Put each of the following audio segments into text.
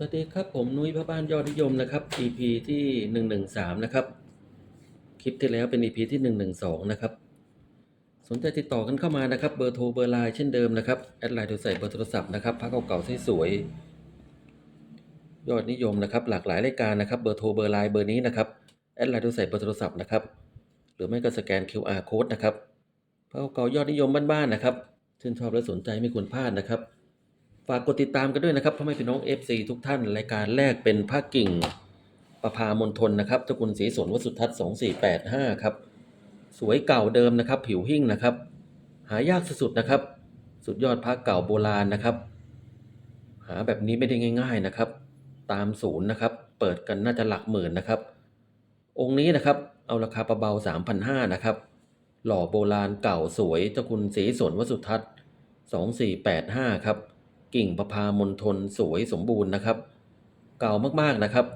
สวัสดีครับผมนุ้ยพระบ้านยอดนิยมนะครับ EP ที่ 113 นะครับ คลิปที่แล้วเป็น EP ที่ 112 นะครับ สนใจติดต่อกันเข้ามานะครับ เบอร์โทรเบอร์ไลน์เช่นเดิมนะครับแอดไลน์โดยใส่เบอร์โทรศัพท์นะครับพักเก่าๆสวยๆยอดนิยมนะครับ หลากหลายรายการนะครับเบอร์โทรเบอร์ไลน์เบอร์นี้นะครับแอดไลน์โดยใส่เบอร์โทรศัพท์นะครับหรือไม่ก็สแกน QR code นะครับพักเก่ายอดนิยมบ้านๆนะครับชื่นชอบและสนใจไม่ควรพลาดนะครับ ฝากกดติดตามกันด้วยนะครับพ่อแม่พี่น้อง FC ทุกท่านรายการแรกเป็นภาคกิ่งประพามณฑลนะครับเจ้าคุณศรีสนวสุทัศน์2485ครับสวยเก่าเดิมนะครับ ผิวหิ่งนะครับ หายากสุดๆนะครับ สุดยอดพระเก่าโบราณนะครับ หาแบบนี้ไม่ได้ง่าย ๆนะครับ ตามศูนย์นะครับ เปิดกันน่าจะหลักหมื่นนะครับ องค์นี้นะครับ เอาราคาเบา3,500นะครับ หล่อโบราณเก่าสวยเจ้าคุณศรีสนวสุทัศน์2485ครับ กิ่งประพามณฑลสวยสมบูรณ์นะครับ เก่ามากๆนะครับ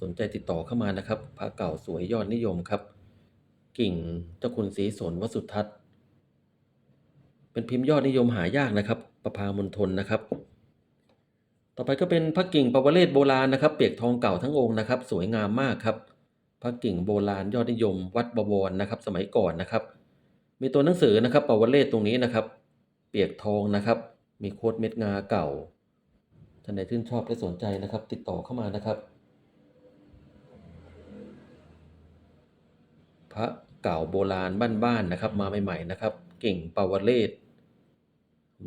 สนใจติดต่อเข้ามานะครับพระเก่าสวยยอดนิยมครับ กิ่งเจ้าคุณศรีสนวสุทัศน์ เป็นพิมพ์ยอดนิยมหายากนะครับ ประพามณฑลนะครับ ต่อไปก็เป็นพระกิ่งปวเรศโบราณนะครับ เปียกทองเก่าทั้งองค์นะครับ สวยงามมากครับพระกิ่งโบราณยอดนิยม วัดบวรนะครับ สมัยก่อนนะครับ มีตัวหนังสือนะครับปวเรศตรงนี้นะครับ เปียกทองนะครับ มีโค้ดเม็ดงาเก่า ท่านใดชื่นชอบและสนใจนะครับ ติดต่อเข้ามานะครับ พระเก่าโบราณบ้านๆนะครับ มาใหม่ๆนะครับ เก่งปาวเรศ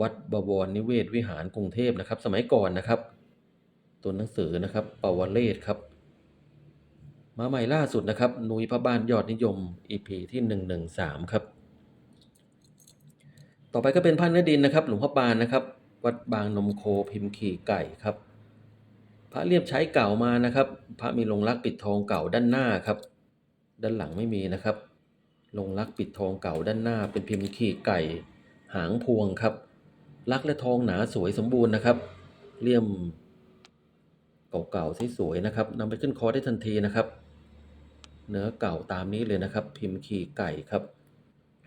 วัดบวรนิเวศวิหารกรุงเทพนะครับ สมัยก่อนนะครับ ตัวหนังสือนะครับปาวเรศครับ มาใหม่ล่าสุดนะครับ นุยพระบ้านยอดนิยม EP ที่ 113 ครับ ต่อไปก็เป็นพระเนื้อดินนะครับ หลวงพ่อปานนะครับ วัดบางนมโคพิมพ์ขี่ไก่ครับ พระเรียบใช้เก่ามานะครับ พระมีลงรักปิดทองเก่าด้านหน้าครับ ด้านหลังไม่มีนะครับ ลงรักปิดทองเก่าด้านหน้า เป็นพิมพ์ขี่ไก่ หางพวงครับ รักและทองหนาสวยสมบูรณ์นะครับเลี่ยมเก่าๆสวยๆนะครับนำไปขึ้นคอได้ทันทีนะครับ เนื้อเก่าตามนี้เลยนะครับ พิมพ์ขี่ไก่ครับ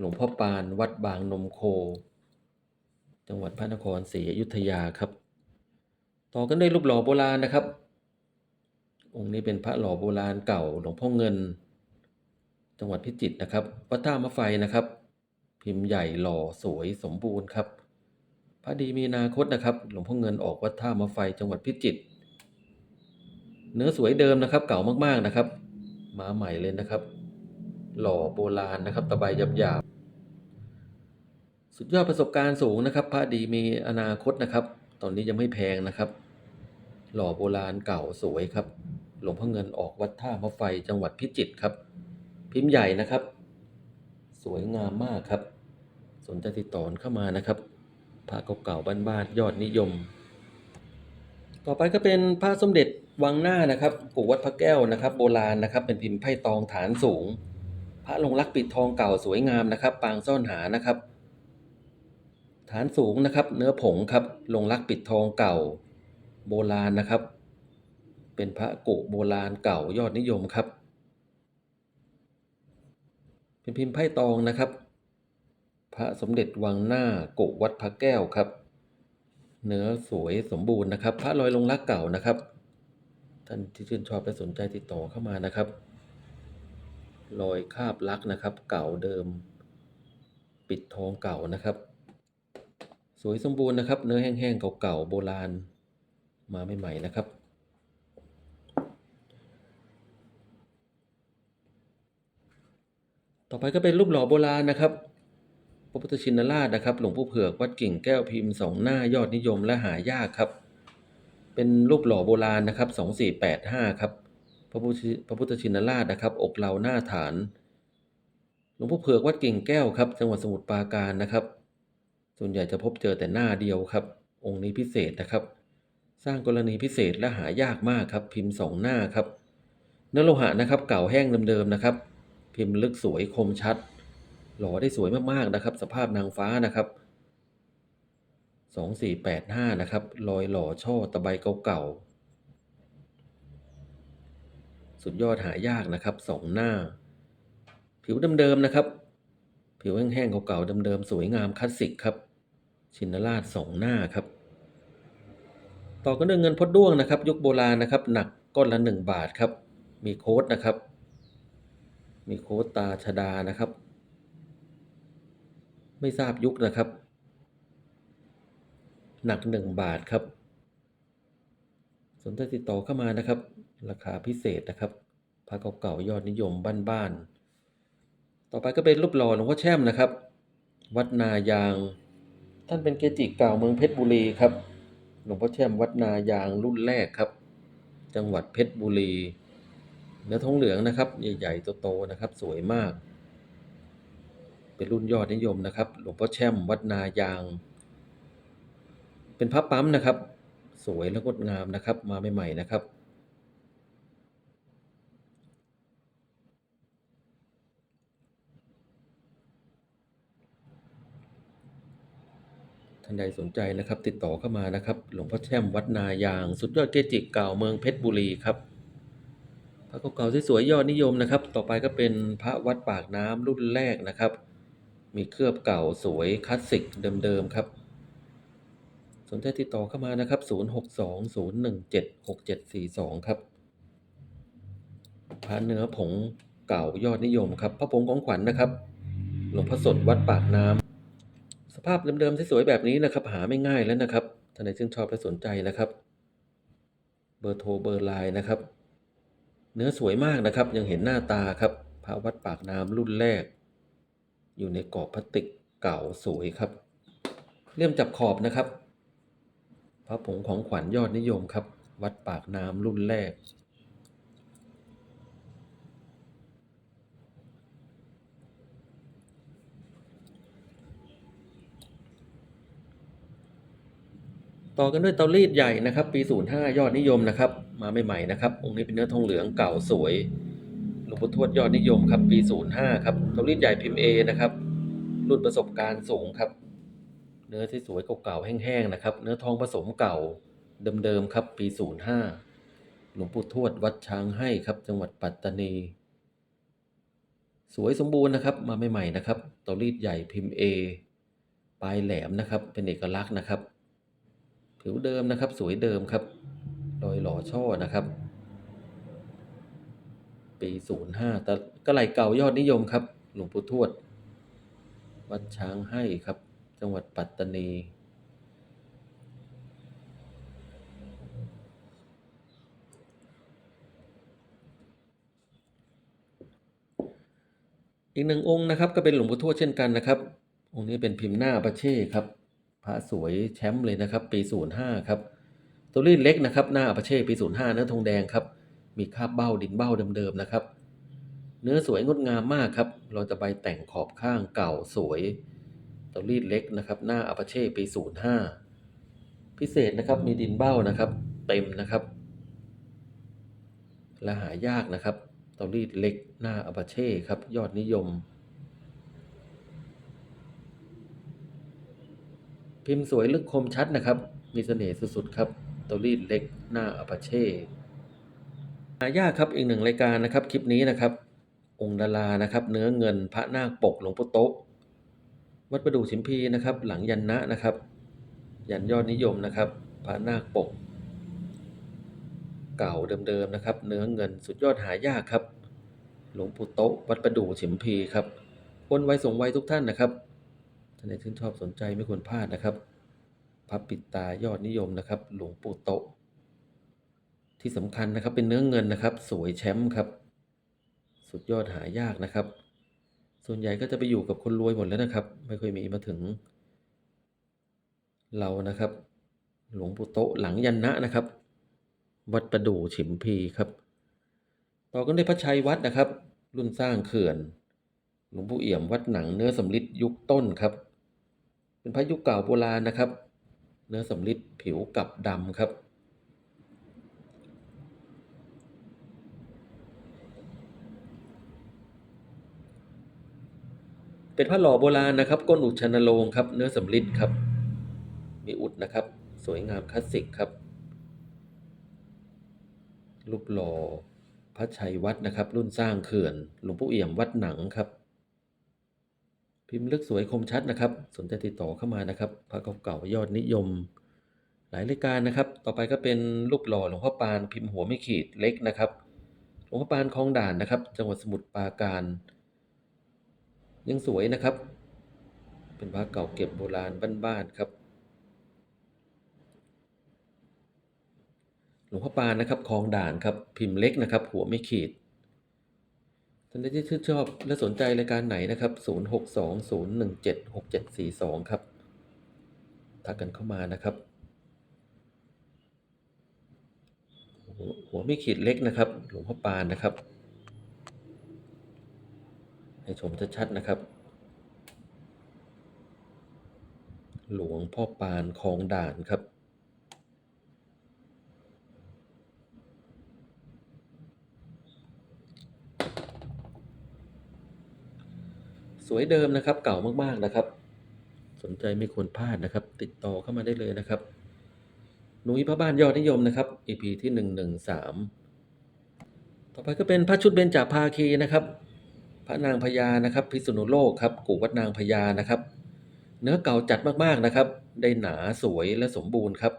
หลวงพ่อปานวัดบางนมโค จังหวัดพระนครศรีอยุธยาครับ ต่อกันด้วยรูปหล่อโบราณนะครับ องค์นี้เป็นพระหล่อโบราณเก่าหลวงพ่อเงิน จังหวัดพิจิตรนะครับวัดท่ามะไฟนะครับ พิมพ์ใหญ่หล่อสวยสมบูรณ์ครับ พระดีมีนาคตนะครับ หลวงพ่อเงินออกวัดท่ามะไฟจังหวัดพิจิตรเนื้อสวยเดิมนะครับ เก่ามากๆนะครับ มาใหม่เลยนะครับ หล่อโบราณนะครับ ตะไบหยาบ สุดยอดประสบการณ์สูงนะครับพระดีมีอนาคตนะครับ ตอนนี้ยังไม่แพงนะครับ หล่อโบราณเก่าสวยครับ หลวงพ่อเงินออกวัดท่ามะไฟจังหวัดพิจิตรครับ พิมพ์ใหญ่นะครับ สวยงามมากครับ สนใจติดต่อเข้ามานะครับพระเก่าๆบ้านๆยอดนิยม ต่อไปก็เป็นพระสมเด็จวังหน้านะครับกู่วัดพระแก้วนะครับ โบราณนะครับ เป็นพิมพ์ไพ่ตองฐานสูง พระลงรักปิดทองเก่าสวยงามนะครับ ปางซ่อนหานะครับ ฐานสูงนะครับ เนื้อผงครับลงรักปิดทองเก่าโบราณนะครับ เป็นพระกุโบราณเก่ายอดนิยมครับ เป็นพิมพ์ไพ่ตองนะครับ พระสมเด็จวังหน้ากุวัดพระแก้วครับ เนื้อสวยสมบูรณ์นะครับ พระลอยลงรักเก่านะครับ ท่านที่ชื่นชอบและสนใจติดต่อเข้ามานะครับรอยคาบลักนะครับ เก่าเดิม ปิดทองเก่านะครับ สวยสมบูรณ์นะครับ เนื้อแห้งๆเก่าๆโบราณ มาใหม่ๆนะครับ ต่อไปก็เป็นรูปหล่อโบราณนะครับพระพุทธชินราชนะครับ หลวงปู่เผือกวัดกิ่งแก้วพิมพ์สองหน้ายอดนิยมและหายากครับ เป็นรูปหล่อโบราณนะครับสองสี่แปดห้าครับพระพุทธพระพุทธชินราชนะครับ อกเหลาหน้าฐาน หลวงปู่เผือกวัดกิ่งแก้วครับ จังหวัดสมุทรปราการนะครับ ส่วนใหญ่จะพบเจอแต่หน้าเดียวครับ องค์นี้พิเศษนะครับ สร้างกรณีพิเศษและหายากมากครับ พิมพ์สองหน้าครับ เนื้อโลหะนะครับ เก่าแห้งเดิมๆนะครับ พิมพ์ลึกสวยคมชัด หล่อได้สวยมากๆนะครับ สภาพนางฟ้านะครับสองสี่แปดห้านะครับรอยหล่อช่อตะไบเก่าๆ สุดยอดหายากนะครับสองหน้า ผิวเดิมๆนะครับ ผิวแห้งๆเก่าๆเดิมๆสวยงามคลาสสิกครับ ชินราชสองหน้าครับ ต่อกันด้วยเงินพดด้วงนะครับ ยุคโบราณนะครับ หนักก้อนละ1บาทครับ มีโค้ดนะครับ มีโค้ดตาชดานะครับ ไม่ทราบยุคนะครับ หนัก1บาทครับ สนใจติดต่อเข้ามานะครับ ราคาพิเศษนะครับพระเก่าๆยอดนิยมบ้านๆต่อไปก็เป็นรูปหล่อหลวงพ่อแช่มนะครับ วัดนายาง ท่านเป็นเกจิเก่าเมืองเพชรบุรีครับ หลวงพ่อแช่มวัดนายางรุ่นแรกครับ จังหวัดเพชรบุรีเนื้อทองเหลืองนะครับ ใหญ่ๆโตๆนะครับ สวยมาก เป็นรุ่นยอดนิยมนะครับ หลวงพ่อแช่มวัดนายาง เป็นพระปั๊มนะครับ สวยและงดงามนะครับ มาใหม่ๆนะครับานใดสนใจนะครับ ติดต่อเข้ามานะครับ หลวงพ่อแช่มวัดนายาง สุดยอดเกจิเก่าเมืองเพชรบุรีครับพระเก่าๆสวยๆยอดนิยมนะครับ ต่อไปก็เป็นพระวัดปากน้ำรุ่นแรกนะครับ มีเคลือบเก่าสวยคลาสสิกเดิมๆครับ สนใจติดต่อเข้ามานะครับ 0620176742 ครับพระเนื้อผงเก่ายอดนิยมครับ พระผงของขวัญนะครับ หลวงพ่อสดวัดปากน้ำส ภาพเดิมๆสวยๆแบบนี้นะครับ หาไม่ง่ายแล้วนะครับท่านใดชื่นชอบและสนใจนะครับ เบอร์โทรเบอร์ไลน์นะครับ เนื้อสวยมากนะครับ ยังเห็นหน้าตาครับพระวัดปากน้ำรุ่นแรก อยู่ในกรอบพลาสติกเก่าสวยครับเลี่ยมจับขอบนะครับ พระผงของขวัญยอดนิยมครับ วัดปากน้ำรุ่นแรก ต่อกันด้วยเตารีดใหญ่นะครับ ปี 05 ยอดนิยมนะครับ มาใหม่ๆนะครับองค์นี้เป็นเนื้อทองเหลืองเก่าสวยหลวงพ่อทวดยอดนิยมครับ ปี 05 ครับเตารีดใหญ่พิมพ์ A นะครับรุ่นประสบการณ์สูงครับ เนื้อที่สวยเก่าๆแห้งๆนะครับ เนื้อทองผสมเก่าเดิมๆครับ ปี 05 หลวงปู่ทวดวัดช้างให้ครับ จังหวัดปัตตานี สวยสมบูรณ์นะครับ มาใหม่ๆนะครับเตารีดใหญ่พิมพ์ A ปลายแหลมนะครับ เป็นเอกลักษณ์นะครับ ผิวเดิมนะครับ สวยเดิมครับรอยหล่อช่อนะครับ ปี05แต่กระไหลเก่ายอดนิยมครับ หลวงปู่ทวด วัดช้างให้ครับ จังหวัดปัตตานีอีกหนึ่งองค์นะครับก็เป็นหลวงปู่ทวดเช่นกันนะครับ องค์นี้เป็นพิมพ์หน้าประเช่ครับ พระสวยแชมป์เลยนะครับ ปี 05 ครับ ตัวรีดเล็กนะครับ หน้าประเช่ปี 05 เนื้อทองแดงครับ มีคราบเบ้าดินเบ้าเดิมๆนะครับ เนื้อสวยงดงามมากครับ เราจะใบแต่งขอบข้างเก่าสวยตัวรีดเล็กนะครับ หน้าอาปาเช่ปี 05 พิเศษนะครับ มีดินเบ้านะครับ เต็มนะครับและหายากนะครับตัวรีดเล็กหน้าอาปาเช่ครับ ยอดนิยม พิมพ์สวยลึกคมชัดนะครับ มีเสน่ห์สุดๆครับตัวรีดเล็กหน้าอาปาเช่หายากครับอีกหนึ่งรายการนะครับ คลิปนี้นะครับ องค์ดารานะครับ เนื้อเงินพระนาคปกหลวงพ่อโต๊ะ วัดประดู่ชิมพีนะครับ หลังยันนะนะครับ ยันยอดนิยมนะครับ พระนาคปก เก่าเดิมๆนะครับ เนื้อเงินสุดยอดหายากครับ หลวงปู่โต๊ะวัดประดู่ฉิมพีครับคนไวส่งไวทุกท่านนะครับ ท่านใดชื่นชอบสนใจไม่ควรพลาดนะครับพระปิดตายอดนิยมนะครับ หลวงปู่โตะที่สำคัญนะครับเป็นเนื้อเงินนะครับ สวยแชมป์ครับ สุดยอดหายากนะครับ ส่วนใหญ่ก็จะไปอยู่กับคนรวยหมดแล้วนะครับ ไม่ค่อยมีมาถึง เรานะครับ หลวงปู่โตะหลังยันนะนะครับ วัดประดู่ฉิมพีครับ ต่อกันด้วยพระชัยวัดนะครับ รุ่นสร้างเขื่อน หลวงปู่เอี่ยมวัดหนังเนื้อสำริดยุคต้นครับ เป็นพระยุคเก่าโบราณนะครับ เนื้อสำริดผิวกับดำครับ เป็นพระหล่อโบราณนะครับ ก้นอุดชนโลงครับ เนื้อสำริดครับ มีอุดนะครับ สวยงามคลาสสิกครับรูปหล่อพระชัยวัดนะครับ รุ่นสร้างเขื่อนหลวงปู่เอี่ยมวัดหนังครับ พิมพ์ลึกสวยคมชัดนะครับ สนใจติดต่อเข้ามานะครับพระเก่าๆยอดนิยม หลายรายการนะครับ ต่อไปก็เป็นรูปหล่อหลวงพ่อปานพิมพ์หัวไม่ขีดเล็กนะครับหลวงพ่อปานคลองด่านนะครับ จังหวัดสมุทรปราการ ยังสวยนะครับ เป็นพระเก่าเก็บโบราณบ้านๆครับหลวงพ่อปานนะครับคลองด่านครับพิมพ์เล็กนะครับ หัวไม่ขีด ท่านใดที่ชื่นชอบและสนใจรายการไหนนะครับ 0620176742 ครับ ทักกันเข้ามานะครับ หัวไม่ขีดเล็กนะครับ หลวงพ่อปานนะครับ ให้ชมชัดๆนะครับ หลวงพ่อปานคลองด่านครับ สวยเดิมนะครับ เก่ามากๆนะครับ สนใจไม่ควรพลาดนะครับ ติดต่อเข้ามาได้เลยนะครับหนุยพระบ้านยอดนิยมนะครับ EP ที่หนึ่งหนึ่งสามต่อไปก็เป็นพระชุดเบญจภาคีนะครับ พระนางพญานะครับ พิษณุโลกครับกู่วัดนางพญานะครับ เนื้อเก่าจัดมากๆนะครับ ได้หนาสวยและสมบูรณ์ครับ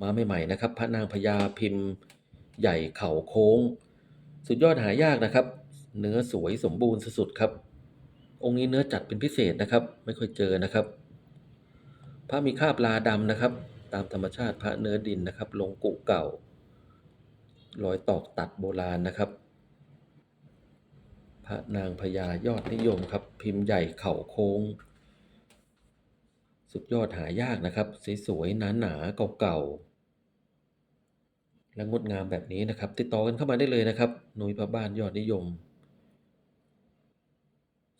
มาใหม่ๆนะครับ พระนางพญาพิมพ์ ใหญ่เข่าโค้ง สุดยอดหายากนะครับ เนื้อสวยสมบูรณ์สุดๆครับ องค์นี้เนื้อจัดเป็นพิเศษนะครับ ไม่ค่อยเจอนะครับ พระมีคาบลาดำนะครับ ตามธรรมชาติพระเนื้อดินนะครับ ลงกุเก่ารอยตอกตัดโบราณนะครับ พระนางพญายอดนิยมครับ พิมพ์ใหญ่เข่าโค้ง สุดยอดหายากนะครับสวยๆหนาๆเก่าๆและงดงามแบบนี้นะครับ ติดต่อกันเข้ามาได้เลยนะครับหนุยพระบ้านยอดนิยม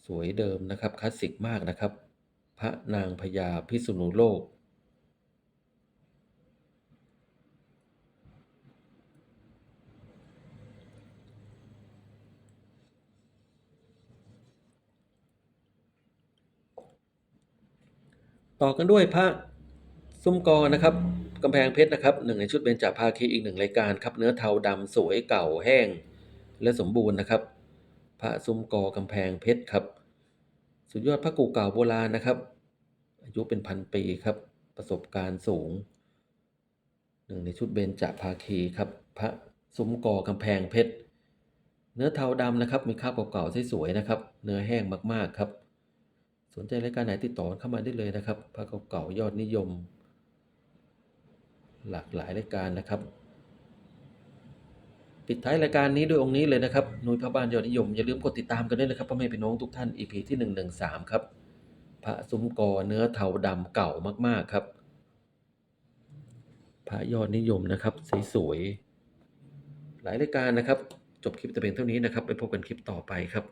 สวยเดิมนะครับคลาสสิกมากนะครับ พระนางพญาพิษณุโลก ต่อกันด้วยพระซุ้มกอนะครับกำแพงเพชรนะครับหนึ่งในชุดเบญจภาคีอีกหนึ่งรายการครับเนื้อเทาดำสวยเก่าแห้ง และสมบูรณ์นะครับ พระซุ้มกอกำแพงเพชรครับ สุดยอดพระกูเก่าโบราณนะครับ อายุเป็นพันปีครับ ประสบการณ์สูงหนึ่งในชุดเบญจภาคีครับ พระซุ้มกอกำแพงเพชรเนื้อเทาดำนะครับ มีคราบเก่าๆสวยๆนะครับ เนื้อแห้งมากๆครับ สนใจรายการไหนติดต่อเข้ามาได้เลยนะครับพระเก่าๆยอดนิยม หลากหลายรายการนะครับ ปิดท้ายรายการนี้ด้วยองค์นี้เลยนะครับนุ้ยพระบ้านยอดนิยม อย่าลืมกดติดตามกันด้วยนะครับพ่อแม่พี่น้องทุกท่าน EP ที่หนึ่งหนึ่งสามครับ พระซุ้มกอเนื้อเทาดำเก่ามากๆครับ พระยอดนิยมนะครับสวยๆหลายรายการนะครับ จบคลิปแต่เพียงเท่านี้นะครับ ไปพบกันคลิปต่อไปครับ